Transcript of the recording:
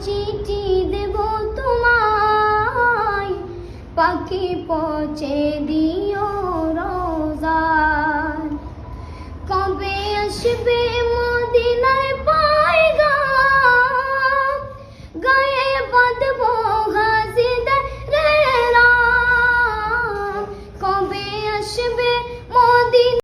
চিঠি দেব তোমায়। পাখি পচে দিও রোজার। কবে আসবে মদিনার পায়গা গায়ে বাঁধব হাসিদার কবে আসবে মদিনা